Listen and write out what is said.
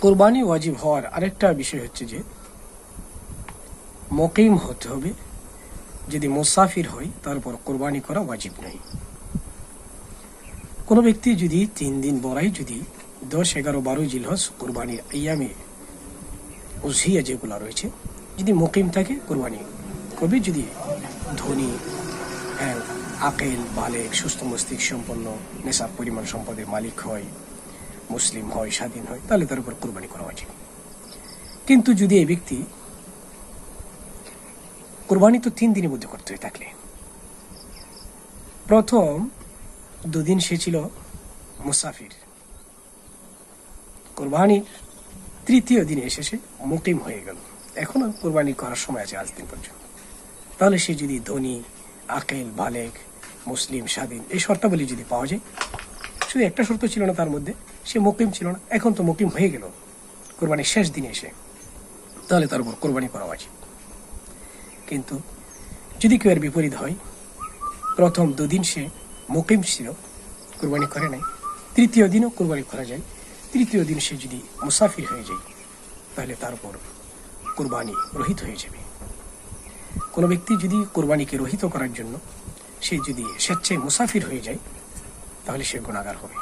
কোরবানি ওয়াজিব হওয়ার আরেকটা বিষয় হচ্ছে যে মকিম হতে হবে। যদি মুসাফির হয় তারপর কোরবানি করা ওয়াজিব নয়। কোনো ব্যক্তি যদি তিন দিন বড়াই যদি দশ এগারো বারোই জিলহজ কোরবানির ইয়ামে উজিয়া যেগুলো রয়েছে যদি মকিম থাকে কোরবানি করবে। যদি ধনী হ্যাঁ, আকেল বালেক সুস্থ মস্তিষ্ক সম্পন্ন নেশার পরিমাণ সম্পদের মালিক হয় মুসলিম হয়, স্বাধীন হয়, তাহলে তার উপর কোরবানি করা উচিত। কিন্তু যদি এই ব্যক্তি কোরবানি তো তিন দিনের মধ্যে করতে হয় থাকলে। প্রথম দুদিন সে ছিল মুসাফির। কোরবানির তৃতীয় দিনে এসে সে মুকিম হয়ে গেল। এখনও কোরবানি করার সময় আছে আজ দিন পর্যন্ত। তাহলে সে যদি ধনী, আকেল, বালেক, মুসলিম, স্বাধীন, এই শর্তাবলী যদি পাওয়া যায় শুধু একটা শর্ত ছিল না তার মধ্যে। সে মুকিম ছিল না। এখন তো মুকিম হয়ে গেল। কোরবানির শেষ দিনে এসে। তাহলে তার উপর কোরবানি করা উচিত। কিন্তু যদি কেউ এর বিপরীত হয়, প্রথম দুদিন সে মুকিম ছিল, কোরবানি করে নাই। তৃতীয় দিনও কোরবানি করা যায়। তৃতীয় দিন সে যদি মুসাফির হয়ে যায়, তাহলে তার উপর কোরবানি রহিত হয়ে যাবে। কোনো ব্যক্তি যদি কোরবানিকে রহিত করার জন্য সে যদি স্বেচ্ছায় মুসাফির হয়ে যায় তাহলে সে গুণাগার হবে।